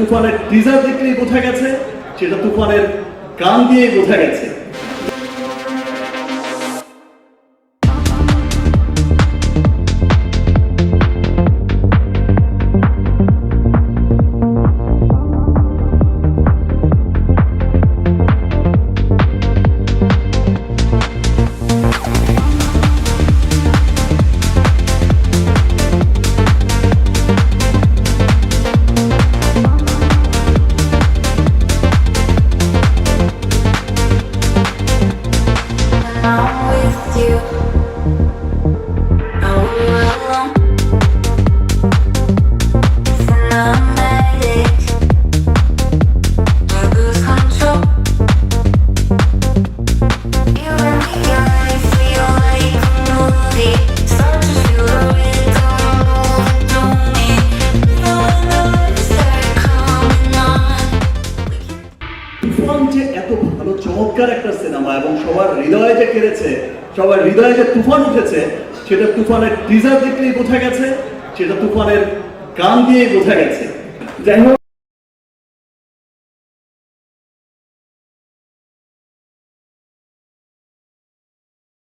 তুফানের টিজার দেখলেই বোঝা গেছে সেটা তুফানের গান দিয়েই বোঝা গেছে। I'm with you. তুফান যে এত ভালো, চমৎকার একটা সিনেমা এবং সবার হৃদয়ে যে কেড়েছে, সবার হৃদয়ে যে তুফান উঠেছে, সেটা তুফানের টিজার দেখলেই বোঝা গেছে, সেটা তুফানের গান দিয়েই বোঝা গেছে। যাই হোক।